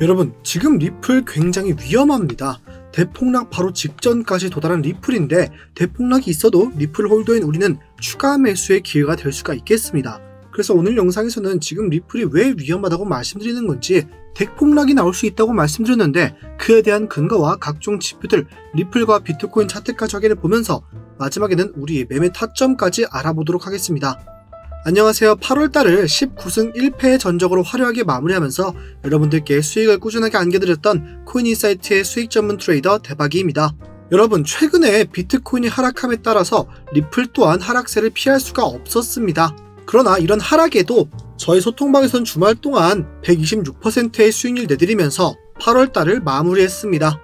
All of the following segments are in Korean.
여러분, 지금 리플 굉장히 위험합니다. 대폭락 바로 직전까지 도달한 리플인데 대폭락이 있어도 리플 홀더인 우리는 추가 매수의 기회가 될 수가 있겠습니다. 그래서 오늘 영상에서는 지금 리플이 왜 위험하다고 말씀드리는 건지 대폭락이 나올 수 있다고 말씀드렸는데 그에 대한 근거와 각종 지표들 리플과 비트코인 차트까지 확인해 보면서 마지막에는 우리의 매매 타점까지 알아보도록 하겠습니다. 안녕하세요. 8월달을 19승 1패의 전적으로 화려하게 마무리하면서 여러분들께 수익을 꾸준하게 안겨드렸던 코인인사이트의 수익 전문 트레이더 대박이입니다. 여러분, 최근에 비트코인이 하락함에 따라서 리플 또한 하락세를 피할 수가 없었습니다. 그러나 이런 하락에도 저희 소통방에선 주말 동안 126%의 수익률 내드리면서 8월달을 마무리했습니다.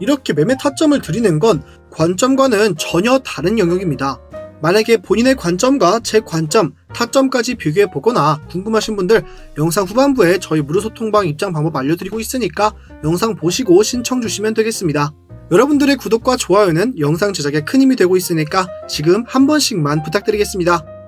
이렇게 매매 타점을 드리는 건 관점과는 전혀 다른 영역입니다. 만약에 본인의 관점과 제 관점, 타점까지 비교해 보거나 궁금하신 분들 영상 후반부에 저희 무료 소통방 입장 방법 알려드리고 있으니까 영상 보시고 신청 주시면 되겠습니다. 여러분들의 구독과 좋아요는 영상 제작에 큰 힘이 되고 있으니까 지금 한 번씩만 부탁드리겠습니다.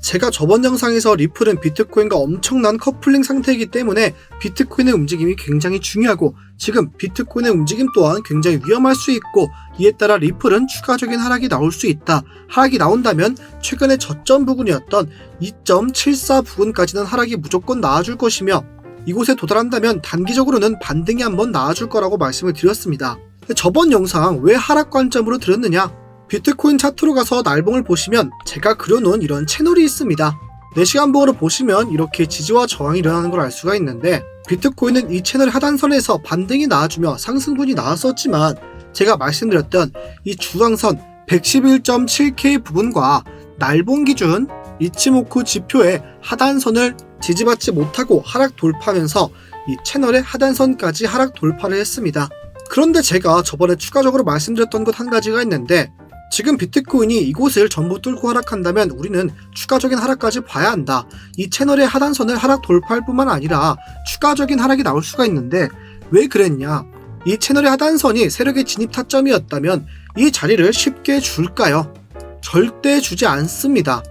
제가 저번 영상에서 리플은 비트코인과 엄청난 커플링 상태이기 때문에 비트코인의 움직임이 굉장히 중요하고 지금 비트코인의 움직임 또한 굉장히 위험할 수 있고 이에 따라 리플은 추가적인 하락이 나올 수 있다. 하락이 나온다면 최근의 저점 부근이었던 2.74 부근까지는 하락이 무조건 나와줄 것이며 이곳에 도달한다면 단기적으로는 반등이 한번 나와줄 거라고 말씀을 드렸습니다. 저번 영상 왜 하락 관점으로 드렸느냐? 비트코인 차트로 가서 날봉을 보시면 제가 그려놓은 이런 채널이 있습니다. 4시간봉으로 보시면 이렇게 지지와 저항이 일어나는 걸 알 수가 있는데 비트코인은 이 채널 하단선에서 반등이 나와주며 상승분이 나왔었지만 제가 말씀드렸던 이 주황선 111.7K 부분과 날봉 기준 이치모쿠 지표의 하단선을 지지받지 못하고 하락 돌파하면서 이 채널의 하단선까지 하락 돌파를 했습니다. 그런데 제가 저번에 추가적으로 말씀드렸던 것 한 가지가 있는데 지금 비트코인이 이곳을 전부 뚫고 하락한다면 우리는 추가적인 하락까지 봐야 한다. 이 채널의 하단선을 하락 돌파할 뿐만 아니라 추가적인 하락이 나올 수가 있는데 왜 그랬냐? 이 채널의 하단선이 세력의 진입 타점이었다면 이 자리를 쉽게 줄까요? 절대 주지 않습니다.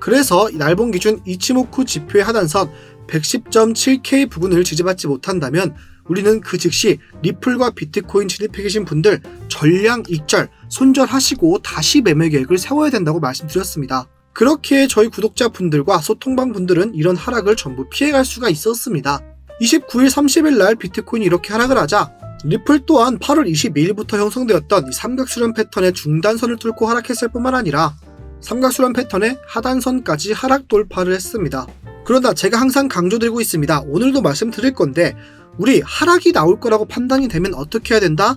그래서 날봉 기준 이치모쿠 지표의 하단선 110.7K 부근을 지지받지 못한다면 우리는 그 즉시 리플과 비트코인 진입해 계신 분들 전량 익절, 손절하시고 다시 매매 계획을 세워야 된다고 말씀드렸습니다. 그렇게 저희 구독자분들과 소통방 분들은 이런 하락을 전부 피해갈 수가 있었습니다. 29일, 30일 날 비트코인이 이렇게 하락을 하자 리플 또한 8월 22일부터 형성되었던 이 삼각수렴 패턴의 중단선을 뚫고 하락했을 뿐만 아니라 삼각수렴 패턴의 하단선까지 하락 돌파를 했습니다. 그러나 제가 항상 강조드리고 있습니다. 오늘도 말씀드릴 건데 우리 하락이 나올 거라고 판단이 되면 어떻게 해야 된다?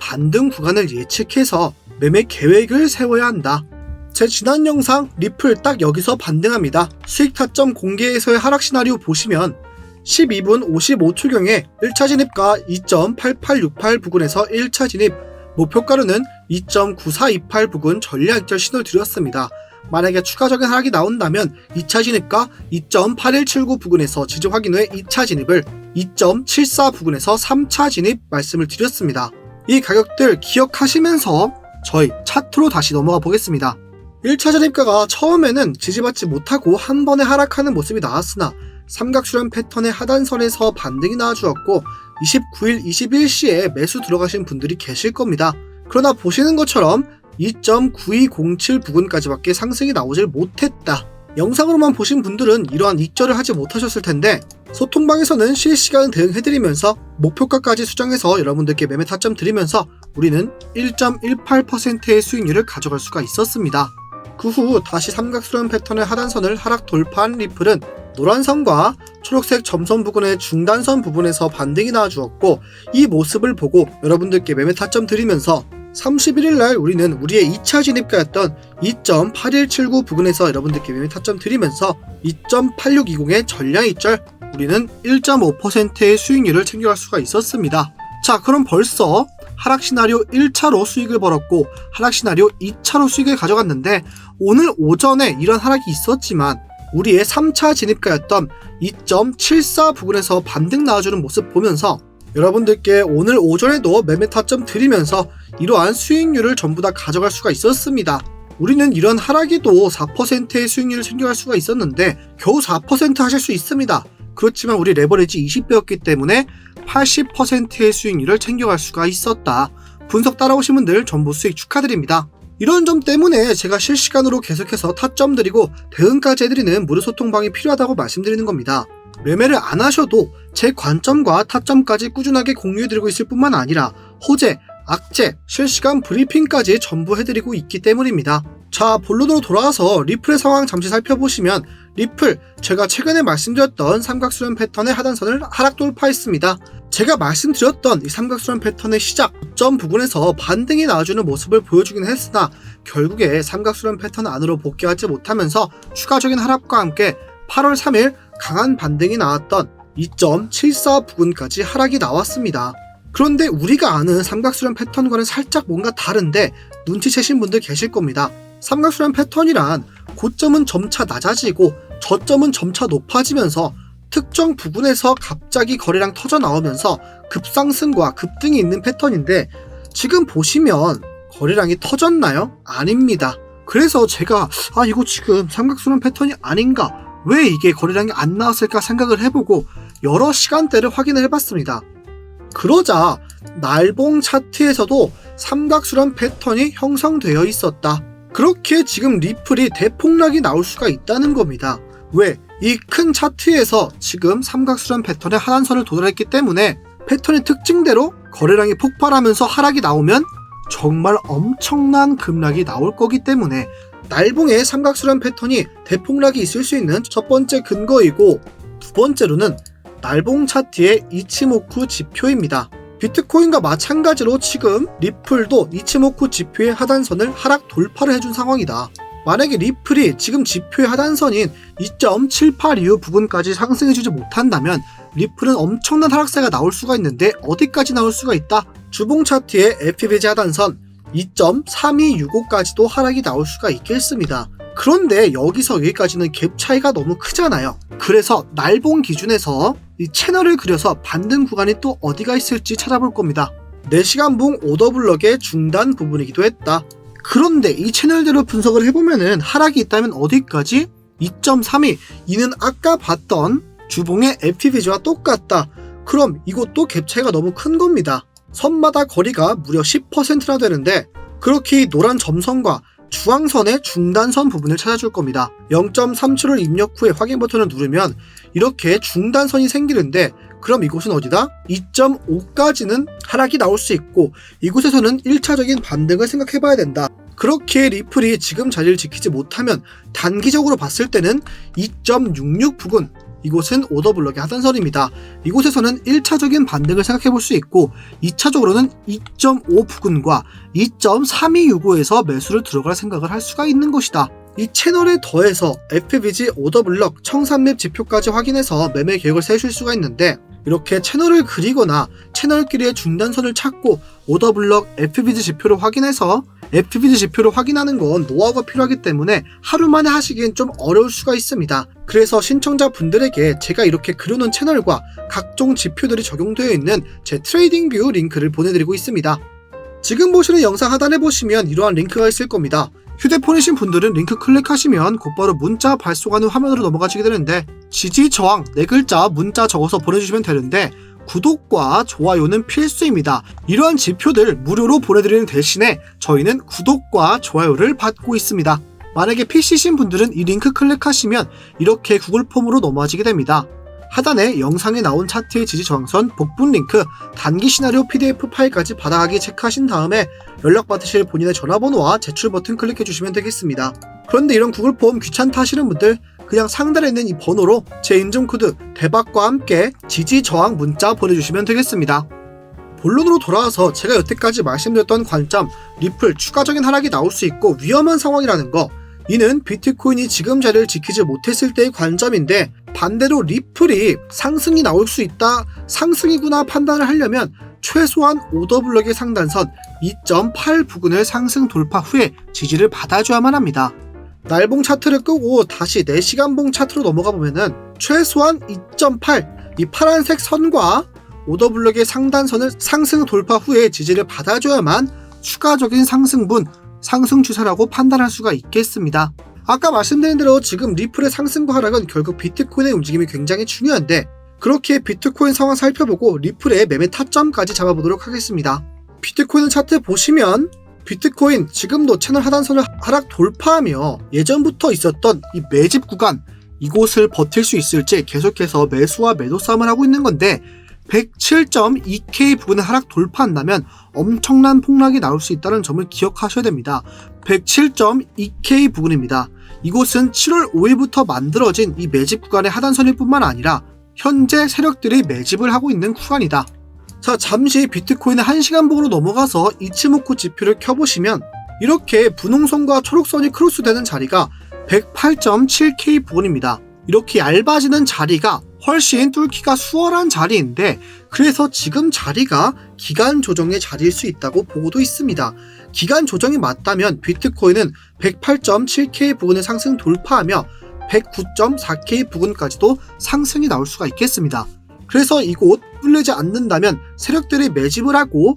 반등 구간을 예측해서 매매 계획을 세워야 한다. 제 지난 영상 리플 딱 여기서 반등합니다. 수익 타점 공개에서의 하락 시나리오 보시면 12분 55초경에 1차 진입가 2.8868 부근에서 1차 진입, 목표가로는 2.9428 부근 전략 익절 신호를 드렸습니다. 만약에 추가적인 하락이 나온다면 2차 진입가 2.8179 부근에서 지지 확인 후에 2차 진입을 2.74 부근에서 3차 진입 말씀을 드렸습니다. 이 가격들 기억하시면서 저희 차트로 다시 넘어가 보겠습니다. 1차 진입가가 처음에는 지지받지 못하고 한 번에 하락하는 모습이 나왔으나 삼각수렴 패턴의 하단선에서 반등이 나와주었고 29일, 21시에 매수 들어가신 분들이 계실 겁니다. 그러나 보시는 것처럼 2.9207 부근까지밖에 상승이 나오질 못했다. 영상으로만 보신 분들은 이러한 익절을 하지 못하셨을 텐데 소통방에서는 실시간 대응해드리면서 목표가까지 수정해서 여러분들께 매매 타점 드리면서 우리는 1.18%의 수익률을 가져갈 수가 있었습니다. 그 후 다시 삼각수렴 패턴의 하단선을 하락 돌파한 리플은 노란 선과 초록색 점선 부근의 중단선 부분에서 반등이 나와주었고 이 모습을 보고 여러분들께 매매 타점 드리면서 31일 날 우리는 우리의 2차 진입가였던 2.8179 부근에서 여러분들께 매매 타점 드리면서 2.8620의 전량 입절 우리는 1.5%의 수익률을 챙겨갈 수가 있었습니다. 자, 그럼 벌써 하락 시나리오 1차로 수익을 벌었고 하락 시나리오 2차로 수익을 가져갔는데 오늘 오전에 이런 하락이 있었지만 우리의 3차 진입가였던 2.74 부근에서 반등 나와주는 모습 보면서 여러분들께 오늘 오전에도 매매 타점 드리면서 이러한 수익률을 전부 다 가져갈 수가 있었습니다. 우리는 이런 하락에도 4%의 수익률을 챙겨갈 수가 있었는데 겨우 4% 하실 수 있습니다. 그렇지만 우리 레버리지 20배였기 때문에 80%의 수익률을 챙겨갈 수가 있었다. 분석 따라오신 분들 전부 수익 축하드립니다. 이런 점 때문에 제가 실시간으로 계속해서 타점 드리고 대응까지 해드리는 무료 소통방이 필요하다고 말씀드리는 겁니다. 매매를 안 하셔도 제 관점과 타점까지 꾸준하게 공유해드리고 있을 뿐만 아니라 호재, 악재, 실시간 브리핑까지 전부 해드리고 있기 때문입니다. 자, 본론으로 돌아와서 리플의 상황 잠시 살펴보시면 리플, 제가 최근에 말씀드렸던 삼각수렴 패턴의 하단선을 하락 돌파했습니다. 제가 말씀드렸던 이 삼각수렴 패턴의 시작 점 부분에서 반등이 나와주는 모습을 보여주긴 했으나 결국에 삼각수렴 패턴 안으로 복귀하지 못하면서 추가적인 하락과 함께 8월 3일 강한 반등이 나왔던 2.74 부근까지 하락이 나왔습니다. 그런데 우리가 아는 삼각수렴 패턴과는 살짝 뭔가 다른데 눈치채신 분들 계실 겁니다. 삼각수렴 패턴이란 고점은 점차 낮아지고 저점은 점차 높아지면서 특정 부분에서 갑자기 거래량 터져 나오면서 급상승과 급등이 있는 패턴인데 지금 보시면 거래량이 터졌나요? 아닙니다. 그래서 제가 아 이거 지금 삼각수렴 패턴이 아닌가 왜 이게 거래량이 안 나왔을까 생각을 해보고 여러 시간대를 확인을 해봤습니다. 그러자 날봉 차트에서도 삼각수렴 패턴이 형성되어 있었다. 그렇게 지금 리플이 대폭락이 나올 수가 있다는 겁니다. 왜? 이 큰 차트에서 지금 삼각수렴 패턴의 하단선을 도달했기 때문에 패턴의 특징대로 거래량이 폭발하면서 하락이 나오면 정말 엄청난 급락이 나올 거기 때문에 날봉의 삼각수렴 패턴이 대폭락이 있을 수 있는 첫 번째 근거이고 두 번째로는 날봉 차트의 이치모쿠 지표입니다. 비트코인과 마찬가지로 지금 리플도 이치모쿠 지표의 하단선을 하락 돌파를 해준 상황이다. 만약에 리플이 지금 지표의 하단선인 2.782 부분까지 상승해주지 못한다면 리플은 엄청난 하락세가 나올 수가 있는데 어디까지 나올 수가 있다? 주봉 차트의 FBG 하단선 2.3265까지도 하락이 나올 수가 있겠습니다. 그런데 여기서 여기까지는 갭 차이가 너무 크잖아요. 그래서 날봉 기준에서 이 채널을 그려서 반등 구간이 또 어디가 있을지 찾아볼 겁니다. 4시간 봉 오더블럭의 중단 부분이기도 했다. 그런데 이 채널대로 분석을 해보면은 하락이 있다면 어디까지? 2.32 이는 아까 봤던 주봉의 FPVG와 똑같다. 그럼 이것도 갭 차이가 너무 큰 겁니다. 선마다 거리가 무려 10%나 되는데 그렇게 이 노란 점선과 주황선의 중단선 부분을 찾아줄 겁니다. 0.37을 입력 후에 확인 버튼을 누르면 이렇게 중단선이 생기는데 그럼 이곳은 어디다? 2.5까지는 하락이 나올 수 있고 이곳에서는 1차적인 반등을 생각해 봐야 된다. 그렇게 리플이 지금 자리를 지키지 못하면 단기적으로 봤을 때는 2.66 부근 이곳은 오더블럭의 하단선입니다. 이곳에서는 1차적인 반등을 생각해 볼 수 있고 2차적으로는 2.5 부근과 2.3265에서 매수를 들어갈 생각을 할 수가 있는 것이다. 이 채널에 더해서 FBG 오더블럭 청산맵 지표까지 확인해서 매매 계획을 세실 수가 있는데 이렇게 채널을 그리거나 채널끼리의 중단선을 찾고 오더블럭 FBG 지표를 확인해서 FBG 지표를 확인하는 건 노하우가 필요하기 때문에 하루 만에 하시기엔 좀 어려울 수가 있습니다. 그래서 신청자 분들에게 제가 이렇게 그려놓은 채널과 각종 지표들이 적용되어 있는 제 트레이딩 뷰 링크를 보내드리고 있습니다. 지금 보시는 영상 하단에 보시면 이러한 링크가 있을 겁니다. 휴대폰이신 분들은 링크 클릭하시면 곧바로 문자 발송하는 화면으로 넘어가시게 되는데 지지 저항 네 글자 문자 적어서 보내주시면 되는데 구독과 좋아요는 필수입니다. 이러한 지표들 무료로 보내드리는 대신에 저희는 구독과 좋아요를 받고 있습니다. 만약에 PC신 분들은 이 링크 클릭하시면 이렇게 구글 폼으로 넘어지게 됩니다. 하단에 영상에 나온 차트의 지지 저항선 복분 링크 단기 시나리오 PDF 파일까지 받아가기 체크하신 다음에 연락받으실 본인의 전화번호와 제출 버튼 클릭해 주시면 되겠습니다. 그런데 이런 구글 폼 귀찮다 하시는 분들 그냥 상단에 있는 이 번호로 제 인증 코드 대박과 함께 지지 저항 문자 보내주시면 되겠습니다. 본론으로 돌아와서 제가 여태까지 말씀드렸던 관점 리플 추가적인 하락이 나올 수 있고 위험한 상황이라는 거 이는 비트코인이 지금 자리를 지키지 못했을 때의 관점인데 반대로 리플이 상승이 나올 수 있다 상승이구나 판단을 하려면 최소한 오더블럭의 상단선 2.8 부근을 상승 돌파 후에 지지를 받아줘야만 합니다. 날봉 차트를 끄고 다시 4시간봉 차트로 넘어가 보면은 최소한 2.8 이 파란색 선과 오더블럭의 상단선을 상승 돌파 후에 지지를 받아줘야만 추가적인 상승분 상승 추세라고 판단할 수가 있겠습니다. 아까 말씀드린 대로 지금 리플의 상승과 하락은 결국 비트코인의 움직임이 굉장히 중요한데 그렇게 비트코인 상황 살펴보고 리플의 매매 타점까지 잡아보도록 하겠습니다. 비트코인 차트 보시면 비트코인 지금도 채널 하단선을 하락 돌파하며 예전부터 있었던 이 매집 구간 이곳을 버틸 수 있을지 계속해서 매수와 매도 싸움을 하고 있는 건데 107.2K 부근을 하락 돌파한다면 엄청난 폭락이 나올 수 있다는 점을 기억하셔야 됩니다. 107.2K 부근입니다. 이곳은 7월 5일부터 만들어진 이 매집 구간의 하단선일 뿐만 아니라 현재 세력들이 매집을 하고 있는 구간이다. 자, 잠시 비트코인의 1시간 봉으로 넘어가서 이치모쿠 지표를 켜보시면 이렇게 분홍선과 초록선이 크로스되는 자리가 108.7K 부근입니다. 이렇게 얇아지는 자리가 훨씬 뚫기가 수월한 자리인데 그래서 지금 자리가 기간 조정의 자리일 수 있다고 보고도 있습니다. 기간 조정이 맞다면 비트코인은 108.7K 부근을 상승 돌파하며 109.4K 부근까지도 상승이 나올 수가 있겠습니다. 그래서 이곳 뚫리지 않는다면 세력들이 매집을 하고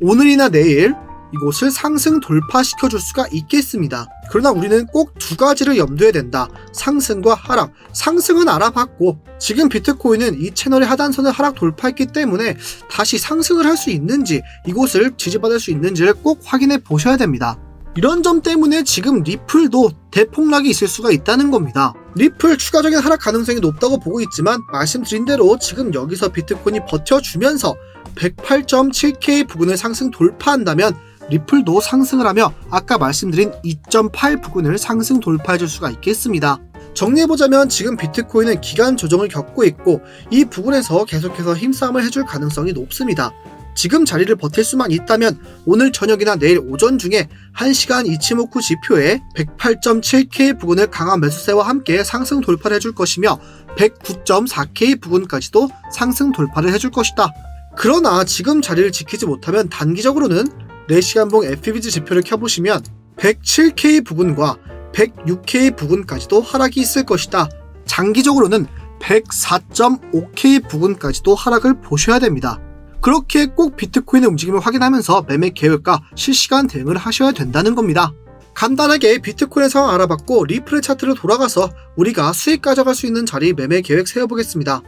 오늘이나 내일 이곳을 상승 돌파시켜 줄 수가 있겠습니다. 그러나 우리는 꼭 두 가지를 염두에 댄다. 상승과 하락. 상승은 알아봤고 지금 비트코인은 이 채널의 하단선을 하락 돌파했기 때문에 다시 상승을 할 수 있는지 이곳을 지지받을 수 있는지를 꼭 확인해 보셔야 됩니다. 이런 점 때문에 지금 리플도 대폭락이 있을 수가 있다는 겁니다. 리플 추가적인 하락 가능성이 높다고 보고 있지만 말씀드린 대로 지금 여기서 비트코인이 버텨주면서 108.7K 부근을 상승 돌파한다면 리플도 상승을 하며 아까 말씀드린 2.8 부근을 상승 돌파해 줄 수가 있겠습니다. 정리해보자면 지금 비트코인은 기간 조정을 겪고 있고 이 부분에서 계속해서 힘싸움을 해줄 가능성이 높습니다. 지금 자리를 버틸 수만 있다면 오늘 저녁이나 내일 오전 중에 1시간 이치모쿠 지표에 108.7K 부근을 강한 매수세와 함께 상승 돌파를 해줄 것이며 109.4K 부근까지도 상승 돌파를 해줄 것이다. 그러나 지금 자리를 지키지 못하면 단기적으로는 4시간봉 FBG 지표를 켜보시면 107K 부근과 106K 부근까지도 하락이 있을 것이다. 장기적으로는 104.5K 부근까지도 하락을 보셔야 됩니다. 그렇게 꼭 비트코인의 움직임을 확인하면서 매매 계획과 실시간 대응을 하셔야 된다는 겁니다. 간단하게 비트코인의 상황 알아봤고 리플의 차트로 돌아가서 우리가 수익 가져갈 수 있는 자리 매매 계획 세워보겠습니다.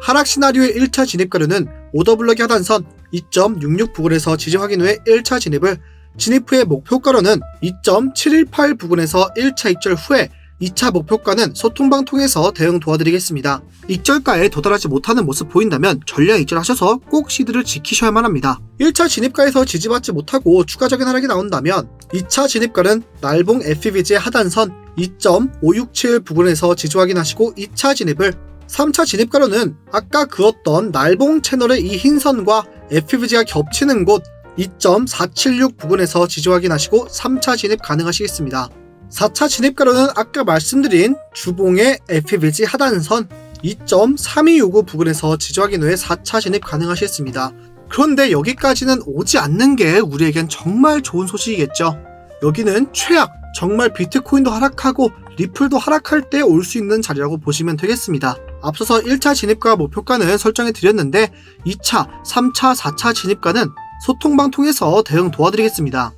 하락 시나리오의 1차 진입가류는 오더블럭이 하단선 2.66 부근에서 지지 확인 후에 1차 진입을 진입 후의 목표가로는 2.718 부근에서 1차 입절 후에 2차 목표가는 소통방 통해서 대응 도와드리겠습니다. 입절가에 도달하지 못하는 모습 보인다면 전량 입절하셔서 꼭 시드를 지키셔야만 합니다. 1차 진입가에서 지지받지 못하고 추가적인 하락이 나온다면 2차 진입가는 날봉 FBG의 하단선 2.567 부근에서 지지 확인하시고 2차 진입을 3차 진입가로는 아까 그었던 날봉 채널의 이 흰선과 FVG가 겹치는 곳 2.476 부근에서 지지 확인하시고 3차 진입 가능하시겠습니다. 4차 진입가로는 아까 말씀드린 주봉의 FVG 하단선 2.3259 부근에서 지지 확인 후에 4차 진입 가능하시겠습니다. 그런데 여기까지는 오지 않는 게 우리에겐 정말 좋은 소식이겠죠. 여기는 최악, 정말 비트코인도 하락하고 리플도 하락할 때 올 수 있는 자리라고 보시면 되겠습니다. 앞서서 1차 진입가 목표가는 설정해 드렸는데 2차, 3차, 4차 진입가는 소통방 통해서 대응 도와드리겠습니다.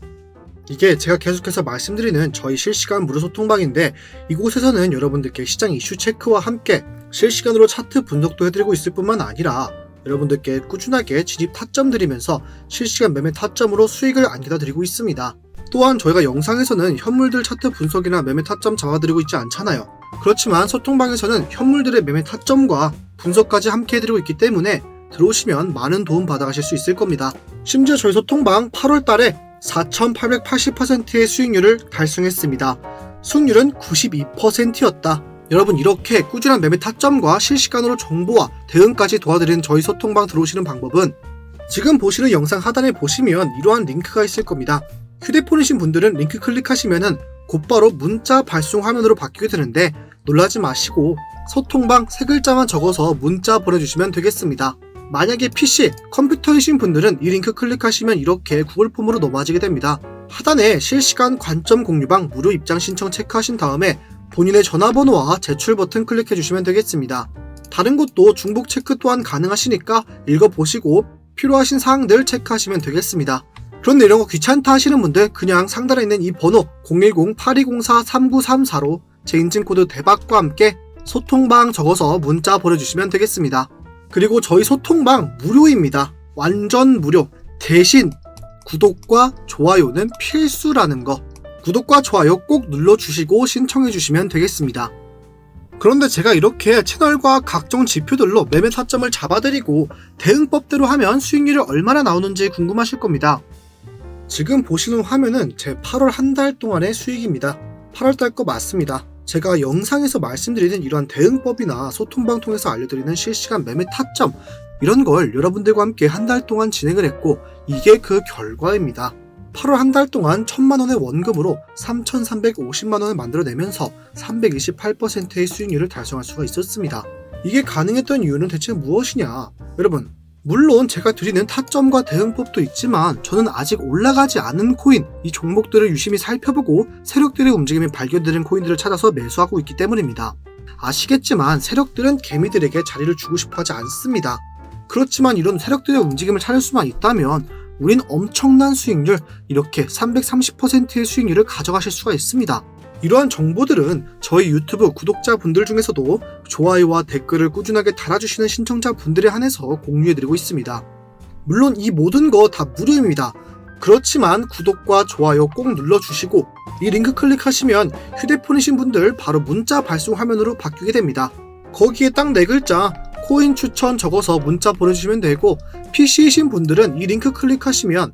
이게 제가 계속해서 말씀드리는 저희 실시간 무료 소통방인데 이곳에서는 여러분들께 시장 이슈 체크와 함께 실시간으로 차트 분석도 해드리고 있을 뿐만 아니라 여러분들께 꾸준하게 진입 타점 드리면서 실시간 매매 타점으로 수익을 안겨다 드리고 있습니다. 또한 저희가 영상에서는 현물들 차트 분석이나 매매 타점 잡아드리고 있지 않잖아요. 그렇지만 소통방에서는 현물들의 매매 타점과 분석까지 함께 해드리고 있기 때문에 들어오시면 많은 도움 받아가실 수 있을 겁니다. 심지어 저희 소통방 8월 달에 4,880%의 수익률을 달성했습니다. 수익률은 92%였다. 여러분 이렇게 꾸준한 매매 타점과 실시간으로 정보와 대응까지 도와드리는 저희 소통방 들어오시는 방법은 지금 보시는 영상 하단에 보시면 이러한 링크가 있을 겁니다. 휴대폰이신 분들은 링크 클릭하시면은 곧바로 문자 발송 화면으로 바뀌게 되는데 놀라지 마시고 소통방 세 글자만 적어서 문자 보내주시면 되겠습니다. 만약에 PC, 컴퓨터이신 분들은 이 링크 클릭하시면 이렇게 구글 폼으로 넘어지게 됩니다. 하단에 실시간 관점 공유방 무료 입장 신청 체크하신 다음에 본인의 전화번호와 제출 버튼 클릭해 주시면 되겠습니다. 다른 것도 중복 체크 또한 가능하시니까 읽어보시고 필요하신 사항들 체크하시면 되겠습니다. 그런데 이런 거 귀찮다 하시는 분들 그냥 상단에 있는 이 번호 010-8204-3934로 제 인증코드 대박과 함께 소통방 적어서 문자 보내주시면 되겠습니다. 그리고 저희 소통방 무료입니다. 완전 무료. 대신 구독과 좋아요는 필수라는 거. 구독과 좋아요 꼭 눌러주시고 신청해주시면 되겠습니다. 그런데 제가 이렇게 채널과 각종 지표들로 매매 타점을 잡아드리고 대응법대로 하면 수익률이 얼마나 나오는지 궁금하실 겁니다. 지금 보시는 화면은 제 8월 한 달 동안의 수익입니다. 8월 달 거 맞습니다. 제가 영상에서 말씀드리는 이러한 대응법이나 소통방 통해서 알려드리는 실시간 매매 타점 이런 걸 여러분들과 함께 한 달 동안 진행을 했고 이게 그 결과입니다. 8월 한 달 동안 1000만 원의 원금으로 3,350만 원을 만들어내면서 328%의 수익률을 달성할 수가 있었습니다. 이게 가능했던 이유는 대체 무엇이냐? 여러분, 물론 제가 드리는 타점과 대응법도 있지만 저는 아직 올라가지 않은 코인, 이 종목들을 유심히 살펴보고 세력들의 움직임이 발견되는 코인들을 찾아서 매수하고 있기 때문입니다. 아시겠지만 세력들은 개미들에게 자리를 주고 싶어 하지 않습니다. 그렇지만 이런 세력들의 움직임을 찾을 수만 있다면 우린 엄청난 수익률, 이렇게 330%의 수익률을 가져가실 수가 있습니다. 이러한 정보들은 저희 유튜브 구독자분들 중에서도 좋아요와 댓글을 꾸준하게 달아주시는 신청자분들에 한해서 공유해드리고 있습니다. 물론 이 모든 거 다 무료입니다. 그렇지만 구독과 좋아요 꼭 눌러주시고 이 링크 클릭하시면 휴대폰이신 분들 바로 문자 발송 화면으로 바뀌게 됩니다. 거기에 딱 네 글자 코인 추천 적어서 문자 보내주시면 되고 PC이신 분들은 이 링크 클릭하시면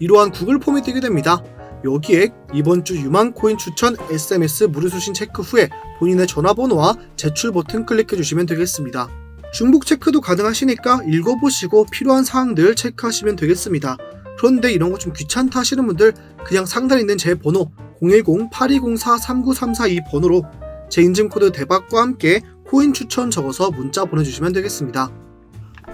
이러한 구글 폼이 뜨게 됩니다. 여기에 이번 주 유망 코인 추천 SMS 무료 수신 체크 후에 본인의 전화번호와 제출 버튼 클릭해 주시면 되겠습니다. 중복 체크도 가능하시니까 읽어보시고 필요한 사항들 체크하시면 되겠습니다. 그런데 이런 거 좀 귀찮다 하시는 분들 그냥 상단에 있는 제 번호 010-8204-39342이 번호로 제 인증코드 대박과 함께 코인 추천 적어서 문자 보내주시면 되겠습니다.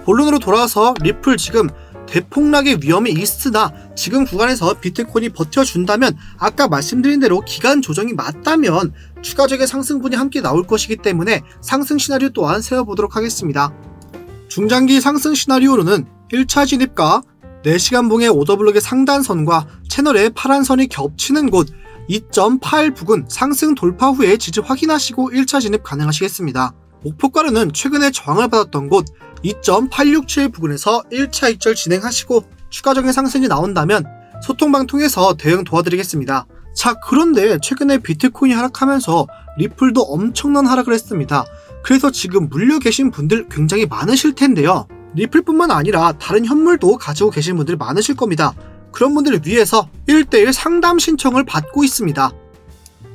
본론으로 돌아와서 리플 지금 대폭락의 위험이 있으나 지금 구간에서 비트코인이 버텨준다면 아까 말씀드린 대로 기간 조정이 맞다면 추가적인 상승분이 함께 나올 것이기 때문에 상승 시나리오 또한 세워보도록 하겠습니다. 중장기 상승 시나리오로는 1차 진입과 4시간 봉의 오더블록의 상단선과 채널의 파란 선이 겹치는 곳 2.8 부근 상승 돌파 후에 지지 확인하시고 1차 진입 가능하시겠습니다. 목표가로는 최근에 저항을 받았던 곳 2.867 부근에서 1차 입절 진행하시고 추가적인 상승이 나온다면 소통방 통해서 대응 도와드리겠습니다. 자, 그런데 최근에 비트코인이 하락하면서 리플도 엄청난 하락을 했습니다. 그래서 지금 물려 계신 분들 굉장히 많으실 텐데요. 리플뿐만 아니라 다른 현물도 가지고 계신 분들 많으실 겁니다. 그런 분들을 위해서 1대1 상담 신청을 받고 있습니다.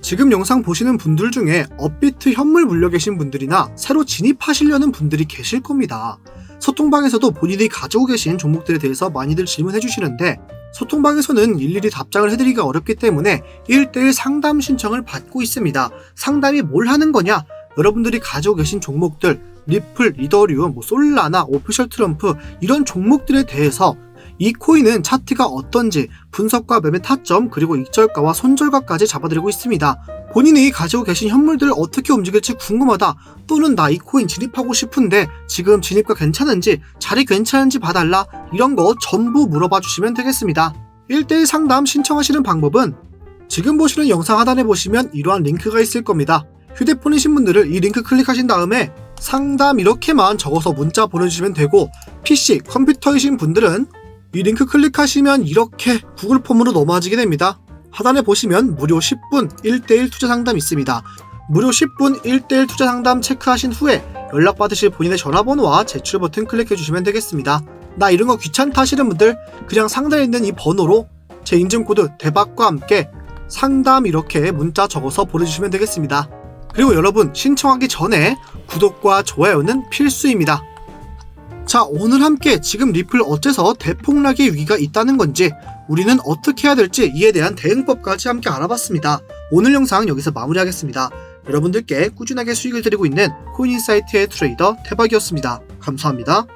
지금 영상 보시는 분들 중에 업비트 현물 물려 계신 분들이나 새로 진입하시려는 분들이 계실 겁니다. 소통방에서도 본인이 가지고 계신 종목들에 대해서 많이들 질문해 주시는데 소통방에서는 일일이 답장을 해드리기가 어렵기 때문에 1대1 상담 신청을 받고 있습니다. 상담이 뭘 하는 거냐? 여러분들이 가지고 계신 종목들, 리플, 이더리움, 뭐 솔라나, 오피셜 트럼프 이런 종목들에 대해서 이 코인은 차트가 어떤지 분석과 매매 타점 그리고 익절가와 손절가까지 잡아드리고 있습니다. 본인이 가지고 계신 현물들을 어떻게 움직일지 궁금하다 또는 나 이 코인 진입하고 싶은데 지금 진입가 괜찮은지 자리 괜찮은지 봐달라 이런 거 전부 물어봐 주시면 되겠습니다. 1대1 상담 신청하시는 방법은 지금 보시는 영상 하단에 보시면 이러한 링크가 있을 겁니다. 휴대폰이신 분들은 이 링크 클릭하신 다음에 상담 이렇게만 적어서 문자 보내주시면 되고 PC, 컴퓨터이신 분들은 이 링크 클릭하시면 이렇게 구글 폼으로 넘어지게 됩니다. 하단에 보시면 무료 10분 1대1 투자 상담 있습니다. 무료 10분 1대1 투자 상담 체크하신 후에 연락받으실 본인의 전화번호와 제출 버튼 클릭해 주시면 되겠습니다. 나 이런 거 귀찮다 하시는 분들 그냥 상단에 있는 이 번호로 제 인증코드 대박과 함께 상담 이렇게 문자 적어서 보내주시면 되겠습니다. 그리고 여러분 신청하기 전에 구독과 좋아요는 필수입니다. 자, 오늘 함께 지금 리플 어째서 대폭락의 위기가 있다는 건지 우리는 어떻게 해야 될지 이에 대한 대응법까지 함께 알아봤습니다. 오늘 영상 여기서 마무리하겠습니다. 여러분들께 꾸준하게 수익을 드리고 있는 코인인사이트의 트레이더 태박이었습니다. 감사합니다.